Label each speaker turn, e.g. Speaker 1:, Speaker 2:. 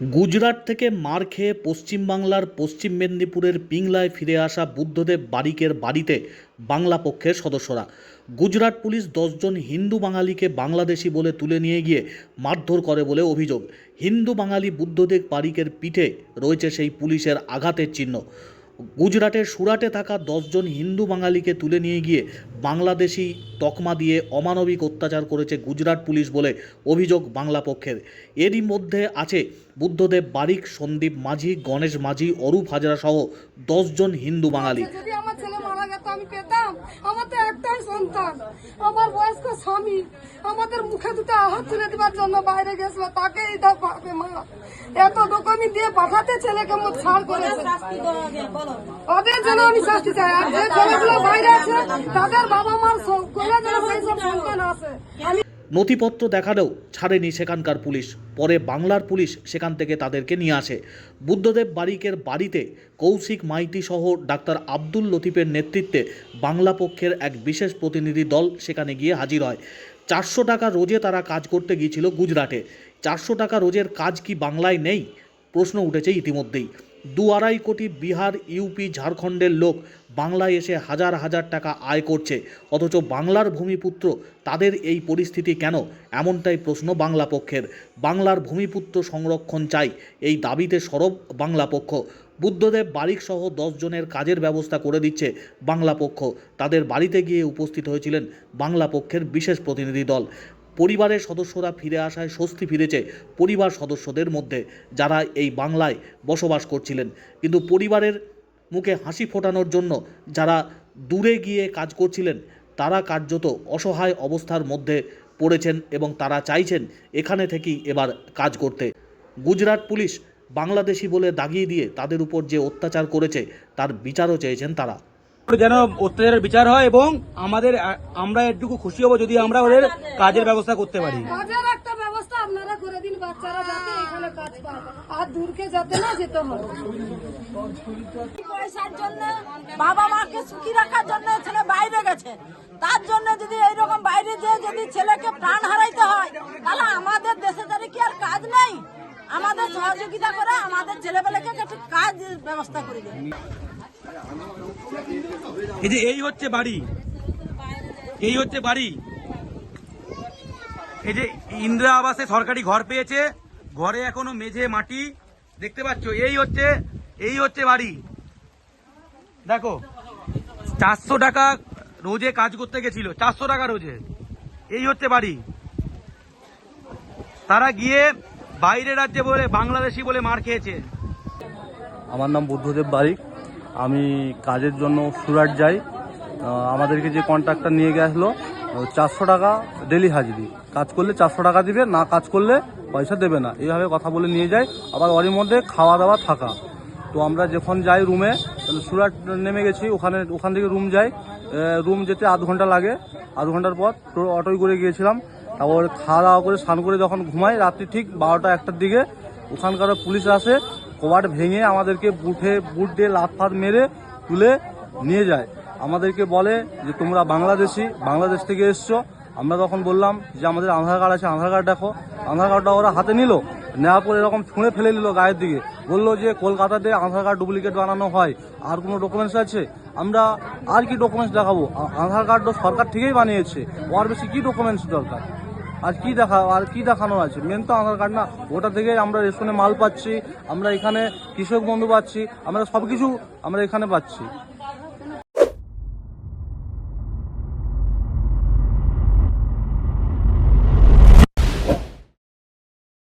Speaker 1: গুজরাট থেকে মার খেয়ে পশ্চিমবাংলার পশ্চিম মেদিনীপুরের পিংলায় ফিরে আসা বুদ্ধদেব বারিকের বাড়িতে বাংলা পক্ষের সদস্যরা। গুজরাট পুলিশ দশজন হিন্দু বাঙালিকে বাংলাদেশি বলে তুলে নিয়ে গিয়ে মারধর করে বলে অভিযোগ। হিন্দু বাঙালি বুদ্ধদেব বারিকের পিঠে রয়েছে সেই পুলিশের আঘাতের চিহ্ন। গুজরাটের সুরাটে থাকা দশজন হিন্দু বাঙালিকে তুলে নিয়ে গিয়ে বাংলাদেশি তকমা দিয়ে অমানবিক অত্যাচার করেছে গুজরাট পুলিশ বলে অভিযোগ বাংলা পক্ষের। এরই মধ্যে আছে বুদ্ধদেব বারিক, সন্দীপ মাঝি, গণেশ মাঝি, অরূপ হাজরা সহ দশজন হিন্দু বাঙালি।
Speaker 2: পেতাম। আমার তো একটাই সন্তান। আমার বয়স্ক স্বামী। আমাদের মুখে দুটো আহাত তুলে দেওয়ার জন্য বাইরে গেছিল তাকে দাও পাবে মা। এত ডকুমেন্ট দিয়ে পাঠাতে ছেলেকে মোট ছাড় করেছে? ওদের জন্য আমি শাস্তি চাই। আর যে ছেলেগুলো বাইরে আছে, তাদের বাবা মার
Speaker 1: নথিপত্র দেখালেও ছাড়েনি সেখানকার পুলিশ। পরে বাংলার পুলিশ সেখান থেকে তাদেরকে নিয়ে আসে। বুদ্ধদেব বারিকের বাড়িতে কৌশিক মাইতি সহ ডাক্তার আব্দুল লতিফের নেতৃত্বে বাংলা পক্ষের এক বিশেষ প্রতিনিধি দল সেখানে গিয়ে হাজির হয়। চারশো টাকা রোজে তারা কাজ করতে গিয়েছিল গুজরাটে। চারশো টাকা রোজের কাজ কি বাংলায় নেই? প্রশ্ন উঠেছে ইতিমধ্যেই। দু আড়াই কোটি বিহার ইউপি ঝাড়খণ্ডের লোক বাংলায় এসে হাজার হাজার টাকা আয় করছে। অথচ বাংলার ভূমিপুত্র তাদের এই পরিস্থিতি কেন? এমনটাই প্রশ্ন বাংলা পক্ষের। বাংলার ভূমিপুত্র সংরক্ষণ চাই, এই দাবিতে সরব বাংলা পক্ষ। বুদ্ধদেব বারিক সহ জনের কাজের ব্যবস্থা করে দিচ্ছে বাংলা পক্ষ। তাদের বাড়িতে গিয়ে উপস্থিত হয়েছিলেন বাংলা পক্ষের বিশেষ প্রতিনিধি দল। পরিবারের সদস্যরা ফিরে আসায় স্বস্তি ফিরেছে পরিবার সদস্যদের মধ্যে যারা এই বাংলায় বসবাস করছিলেন। কিন্তু পরিবারের মুখে হাসি ফোটানোর জন্য যারা দূরে গিয়ে কাজ করছিলেন, তারা কার্যত অসহায় অবস্থার মধ্যে পড়েছেন এবং তারা চাইছেন এখানে থেকেই এবার কাজ করতে। গুজরাট পুলিশ বাংলাদেশি বলে দাগিয়ে দিয়ে তাদের উপর যে অত্যাচার করেছে, তার বিচারও চেয়েছেন তারা।
Speaker 3: যেন অত্যাচারের বিচার হয় এবং আমাদের আমরা একটুকু খুশি হব যদি আমরা ওদের কাজের ব্যবস্থা করতে পারি।
Speaker 2: কাজের একটা ব্যবস্থা আপনারা করে দিন বাচ্চারা যাতে এখানে কাজ পায়। আর দূরকে যাতে না যেতে হয়।
Speaker 4: পয়সার জন্য বাবা মাকে সুখী রাখার জন্য ছেলে বাইরে গেছে। তার জন্য যদি এইরকম বাইরে যে যদি ছেলেকে প্রাণ হারাইতে হয় তাহলে আমাদের দেশে তারে কি আর কাজ নেই? আমাদের সহযোগিতা করে আমাদের ছেলেবেলাকে একটু কাজ ব্যবস্থা করে দিন।
Speaker 3: এই যে এই হচ্ছে বাড়ি। এই হচ্ছে বাড়ি। এই যে ইন্দিরা আবাসে সরকারি ঘর পেয়েছে। ঘরে এখনও মেঝে মাটি। দেখতে পাচ্ছ? এই হচ্ছে এই হচ্ছে বাড়ি। দেখো, চারশো টাকা রোজে কাজ করতে গেছিল। চারশো টাকা রোজে। এই হচ্ছে বাড়ি। তারা গিয়ে বাইরে রাজ্যে বলে, বাংলাদেশি বলে মার খেয়েছে।
Speaker 5: আমার নাম বুদ্ধদেব বারিক। আমি কাজের জন্য সুরাট যাই। আমাদেরকে যে কন্ট্রাক্টর নিয়ে গেছিল চারশো টাকা ডেলি হাজিরি। কাজ করলে চারশো টাকা দিবে, না কাজ করলে পয়সা দেবে না। এইভাবে কথা বলে নিয়ে যায় আবার ওরই মধ্যে খাওয়া দাওয়া থাকা। তো আমরা যখন যাই রুমে সুরাট নেমে গেছি, ওখানে, ওখান থেকে রুম যাই। রুম যেতে আধ ঘণ্টা লাগে। আধ ঘণ্টার পর অটোয় করে গিয়েছিলাম। তারপর খাওয়া দাওয়া করে স্নান করে যখন ঘুমাই, রাত্রি ঠিক বারোটা একটার দিকে ওখানকার পুলিশ আসে কবাট ভেঙে আমাদেরকে বুটে বুট দিয়ে লাত ফাত মেরে তুলে নিয়ে যায়। আমাদেরকে বলে যে, তোমরা বাংলাদেশি, বাংলাদেশ থেকে এসছো। আমরা তখন বললাম যে, আমাদের আধার কার্ড আছে, আধার কার্ড দেখো। আধার কার্ডটা ওরা হাতে নিল, নেওয়ার পরে এরকম ছুঁড়ে ফেলে নিল গায়ের দিকে। বলল যে, কলকাতাতে আধার কার্ড ডুপ্লিকেট বানানো হয়, আর কোনো ডকুমেন্টস আছে? আমরা, আর কি ডকুমেন্টস দেখাবো? আধার কার্ড তো সরকার থেকেই বানিয়েছে, ওর বেশি কি ডকুমেন্টস দরকার? আর কি দেখা, আর কি দেখানো আছে? মেন তো আধার কার্ড না। ওটা থেকে আমরা রেশনে মাল পাচ্ছি, আমরা এখানে কৃষক বন্ধু পাচ্ছি, আমরা সব কিছু আমরা এখানে পাচ্ছি।